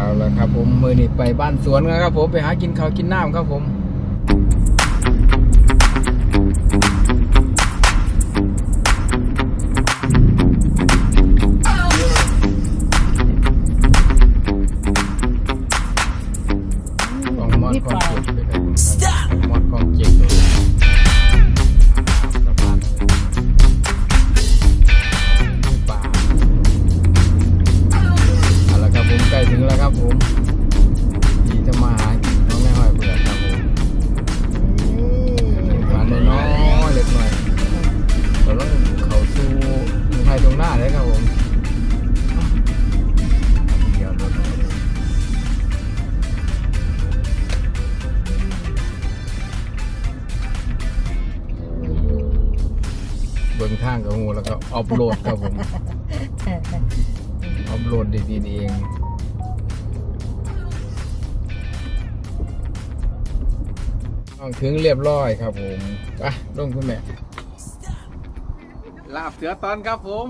เอาละครับผมมือนี่ไปบ้านสวนกันครับผมไปหากินข้าวกินน้ำครับผมางกับงูแล้วก็ออฟโหลดครับผมออฟโหลดดีๆนี่เองต้องถึงเรียบร้อยครับผมไปลงคุณแม่ลาบเสือตอนครับผม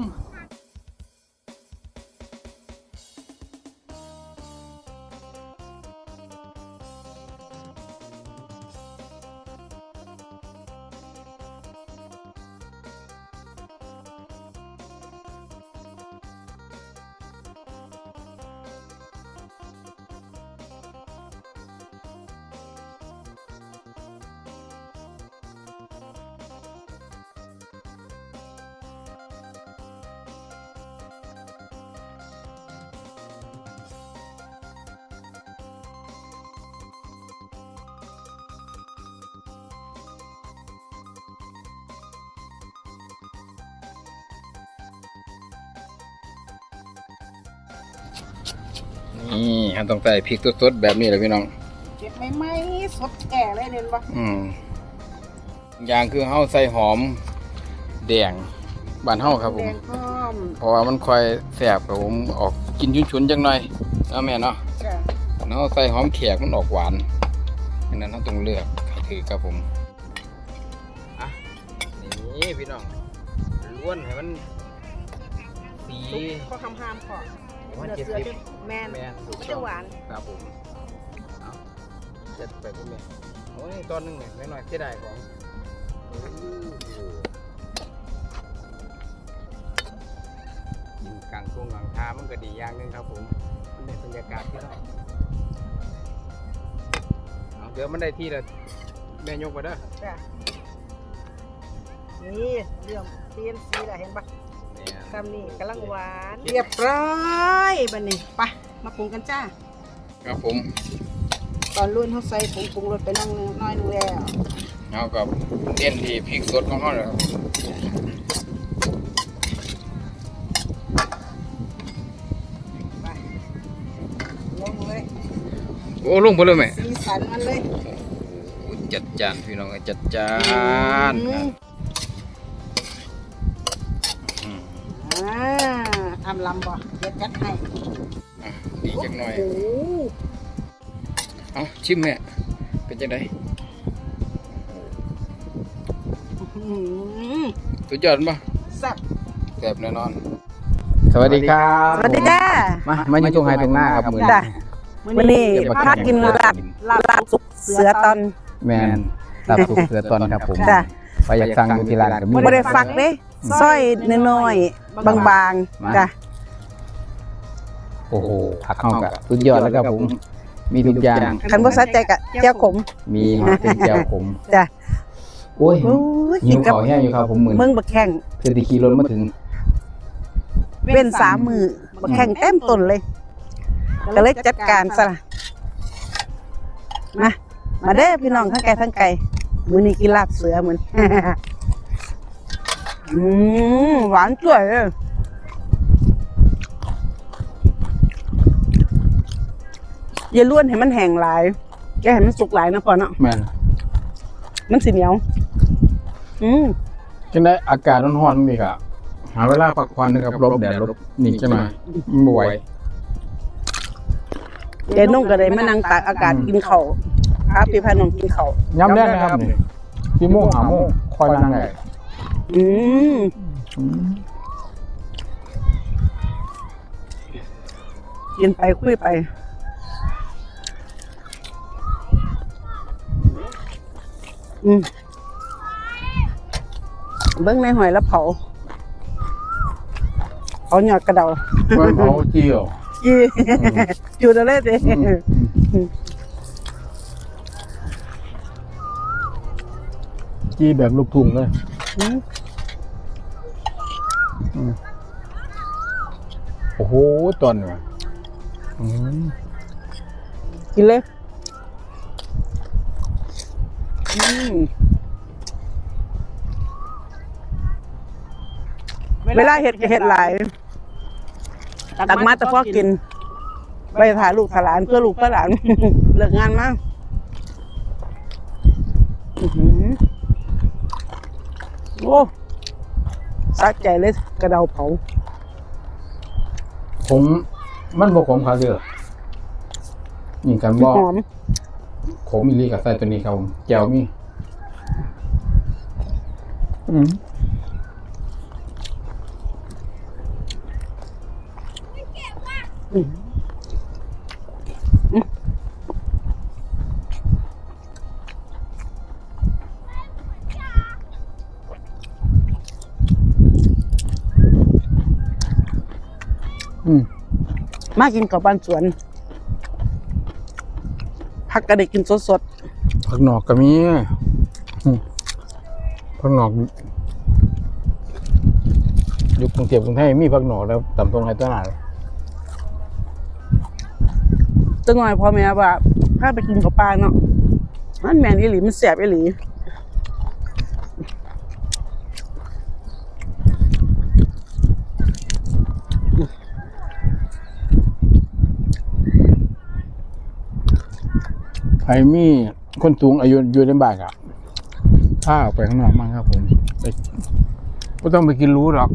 นี่อันต้องใส่พริกสดๆแบบนี้เลยพี่น้อง เก็บไม่ไหมสดแก่เลยเด่นปะอืมอย่างคือเฮาใส่หอมแดงบ้านเฮาครับผแดมงพร้อมเพราะว่ามันค่อยแสบครับผมออกกินชุนๆจังหน่อยนะแม่เนาะจ้ะแล้วใส่หอมแขกมันออกหวานดังนั้นเราต้องเลือกถือครับผมอะนี่พี่น้องล้วนให้มันสีซุปก็คำหามก่อน ว่าเนื้อเจ็ดเสือสิบจะแมนแม่นถูกมันต้จะองหวานครับผมเอาเจ็ดไปคุณแม่โอ้ยตอนหนึงเนี่ยน้อยๆเสียดายของโอ้โหอยู่กลางทุ่งกลางทามันก็ดีอย่างหนึงครับผมมันได้บรรยากาศที่เราเอาเดี๋ยวมันได้ที่แล้วแม่ยกไปเด้อจ้ะนี่เรื่องเตียนสีละเห็นปะ เนี่ยคำนี้กำลังหวาน เรียบร้อยบันนี้ไปมาปรุงกันจ้า ครับผมตอนรุ่นเขาใส่ผงปรุงรสไปน้องนึงน้อยนึงแล้วเอากับเด่นที่พริกสดของเขาเลยครับไปลงเลยโอ้ลงไปเลยไหมสีสันมันเลย โอ้จัดจานพี่น้องจัดจานอืม ทำลำบ่เดี๋ยวจัดให้อะดีจังหน่อย โอ้โหเอาชิมแม่เป็นจังไดอื้อหือสุดยอดปะแซ่บแซ่บแน่นอน สวัสดีครับสวัสดีจ้ามามาอยู่ตรงไฮตรงหน้าครับมือจ้ะวันนี้เดี๋ยวมา พากินลาบลาบลาบสุกเสือตอน แมนลาบสุกเสือตอนครับผม จ้ะ ไปอยากสั่งอยู่ที่ร้านก็มีไม่ได้ฝักเด้สร้อยน้อยๆบางมา ๆจ้ะโอ้โหผักเข้ากับสุดยอดแล้วครับผม มีทุกอย่าง คันบ่สะใจกะเจ้าขม มีมาเป็นแก้วผมจ้ะ โอ้ยโอ้ยหิกิวนกับขอแห้งอยู่ครับผมเหมือนเมืองบักแข้งเศรษฐกิจรถมาถึง เว้นสามมือบักแข้งเต็มต้นเลย ก็เลยจัดการซะล่ะมามาเด้อพี่น้องทั้งไกลทั้งไกล มื้อนี้กินลาบเสือเหมือนอืมหวานจ่วยเลยอย่าล้วนให้มันแห้งหลายอย่าให้มันสุกหลายนะพ่อเนาะแม่นมันสิเหนียว อืมจังได้อากาศร้อนๆนี่ก็หาเวลาพักผ่อนนะครับหลบแดดหลบนี่ใช่ไหมบ่ไหวเดี๋ยวนุ่งก็เลยมานั่งตากอากาศกินข้าว ครับพี่พาน้งกินขาย้ำแรกนะครับพี่โม่งหาโม่งคอยนางไงอืมกินไปคุยไปอืมเบิ้งในหอยแล้วเผาเอาหยอดกระเดาเผาเจียวจีจูดอะไรเด้ จีแบบลูกทุ่งเลยอืมโอ้โหตอนเนี่ยอืมกินเลยอืมเวลาเห็ดก็เห็ดหลาย ตักมาแต่พอกิน ไปถ่ายลูกถ่ายหลานเพื่อลูกเพื่อหลาน เลิกงานมากอื้อหือ โอ้สะใจเลยกระเดาเผา ผมมันบอกผมเขาเดือยิงกันบอกหอมผมมีลีกับใส่ตัวนี้ครับผมแจวมีอืมอืม มากินกับบ้านสวนพักก็ได้กินสดผักหนอกก็มีอืมผักหนอกอยู่กรุงเทพกรุงไทยมีผักหนอกแล้วตำตรงให้ตลาดๆจังหน่อยพ่อแม่ว่าพาไปกินกับปลาเนาะมันแมนอีหลีมันแสบอีหลี ใครมีคนสูงอายุอยู่ในบ้านอะถ้าออกไปข้างนอกมั่งครับผมไปไม่ต้องไปกินรู้หรอก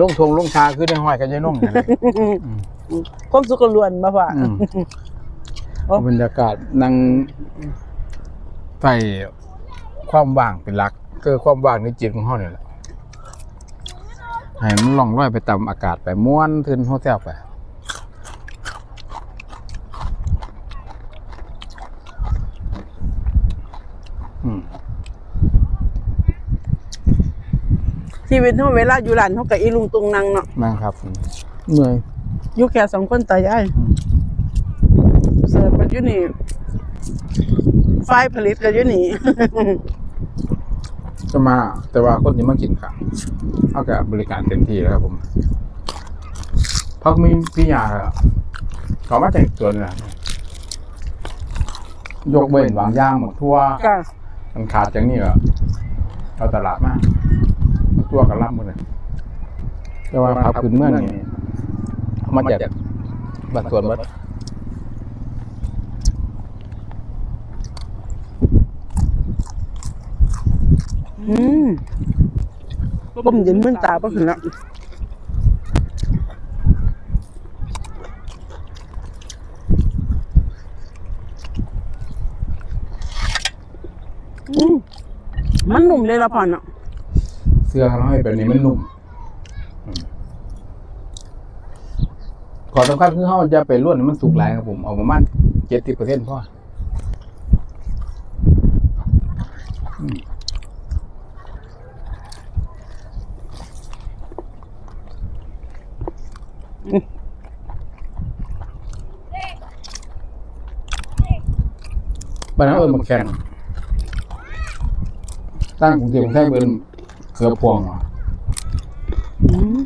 ลงทงลงชาคือได้ห้อยกันยายนุ่งนั่นแหละความสุขล้วนมาว่าอืมโอ้บรรยากาศนั่งใส่ความว่างเป็นหลักคือความว่างในจิตของเขาเนี่ยแหละให้มันล่องลอยไปตามอากาศไปม้วนทึนโฮเทลไป ชีวิตเฮาเวลาอยู่ร้านเฮากับอีลุงตุงนังเนาะนั่งครับเหนื่อยอยู่แค่สองคนตายายอืมเสิร์ฟมันอยู่นี่ไฟผลิตก็อยู่นี่ จะมา แต่ว่าคนที่มากินค่ะเขากับบริการเต็มที่แล้วครับผมเพราะมีพี่ยาเขามาแต่งตัวนี่แหละยกเว้นวางย่างหมดทั่วก็มันขาดจากนี่เหรอเอาตลาดมาก ตัวกับรับหมเลยแต่ว่าพับขึ้นเมื่อนี่เอามาจากบัตรส่วนบัตรอืมก้มเย็นเมื่นตาบ่ขึ้นแล้วอืมมันหนุ่มเลยละพ่อเนาะ เสื้อเขาให้แบบนี้มันนุ่มขอสำคัญคือเขาจะไปล้วนมันสุกหลายครับผมเอาประมาณเจ็ดสิบเปอร์เซ็นต์พออืมบ้านนั้นเออมาแข่งตั้งกรุงเทพกรุงไทยเป็น เขือพวงอะอืม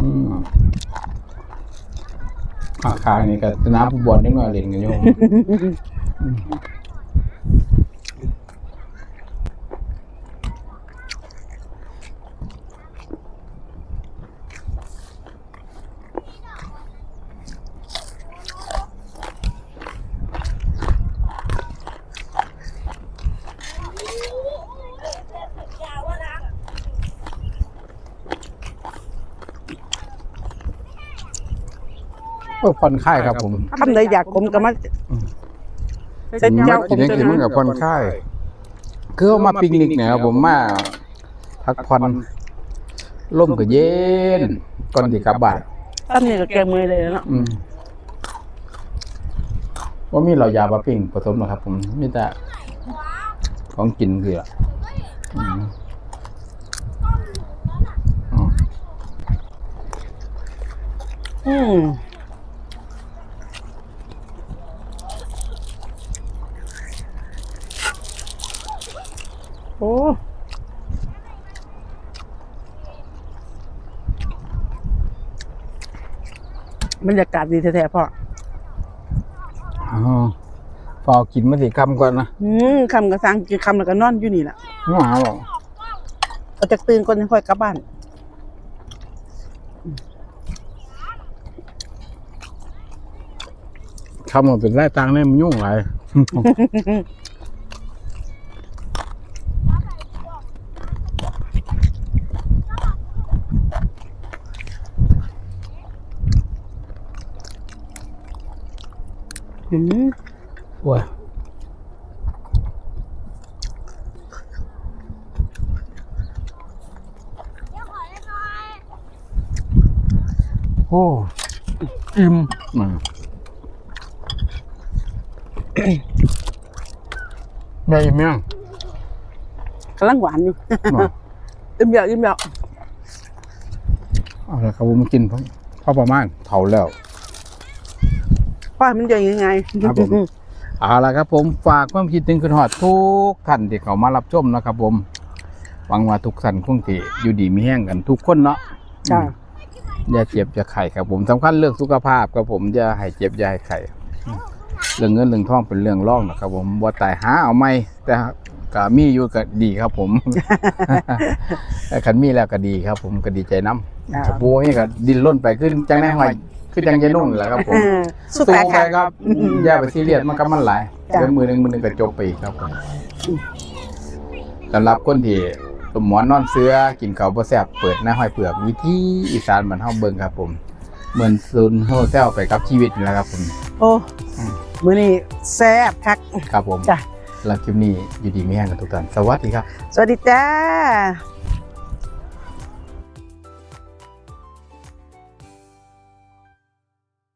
อืมอาคารนี่ก็สนามฟุตบอลนิดหน่อยเล่นกันอยู่ ก็ผ่อนคลายครับผมคำใดอยากกลมก็มาเสร็จกินเจ้ากินยังกินมันกับผ่อนคลายคือเอามาปิกนิกเนี่ยครับผมมาพักผ่อนล่มก็เย็นก่อนที่กลับบ้านตอนนี้ก็แกงมือเลยเนาะอืมว่ามีเรายาบะปิ้งผสมหรอกครับ ผมมีแต่ของกินคืออืมอ๋ออืมโอ้ บรรยากาศดีแท้ๆพ่ออ๋อพอกินมาสิคำก่อนนะอืมคำกระซังกินคำแล้วก็นอนอยู่นี่แหละหนาวหรอกเราจะตื่นก่อนจะค่อยกลับบ้านคำมันเป็นไรตังเนี่ยมันยุ่งไร อืมว้ยโอ้อิ่มมาแม่อิ่มยังกำลังหวานอยู่มาอิ่มเยอะอิ่มเยอะเอาละครับผมมากินพอพอประมาณเผาแล้ว พ่อมันจะยังไงครับผมเอาละครับผมฝากความคิดถึงคุณหอดทุกท่านที่เขามารับชมนะครับ ผมหวังว่าทุกท่านคงที่อยู่ดีมีแห้งกันทุกคนเนาะจ้าอย่าเจ็บอย่าไข้ครับผมสำคัญเรื่องสุขภาพครับผมอย่าให้เจ็บอย่าให้ไข้เรื่องเงินเรื่องทองเป็นเรื่องร่องนะครับผมบ่ตายหาเอาไม่แต่ก็มีอยู่ก็ดีครับผมแต่คันมีแล้วก็ดีครับ ผมก็ดีใจน้ำครับโว้ยก็ดิ้นร่นไปขึ้นจังแน่หอย ขึ้นจังยายนุ่งแหละครับผมเออสู้สู้ตายไปค่ะครับอืมอย่าไปซีเรียสมันก็มันหลายจ้ะเดี๋ยวมือหนึ่งมือหนึ่งก็จบไปอีกครับผมสำหรับคนที่สมหมอนนอนเสื้อกินเขาวบ่แซ่บเปิดหน้าห้อยเปลือกวิธีอีสานมันเฮาเบิ่งครับ ผม เหมือนซูนโฮเซลไปกับชีวิตนี่แหละครับผม โอ้อืมมื้อนี้แซ่บคักครับผมจ้ะแล้วคลิปนี้อยู่ดีมีแห้งกันทุกท่านสวัสดีครับ สวัสดีจ้า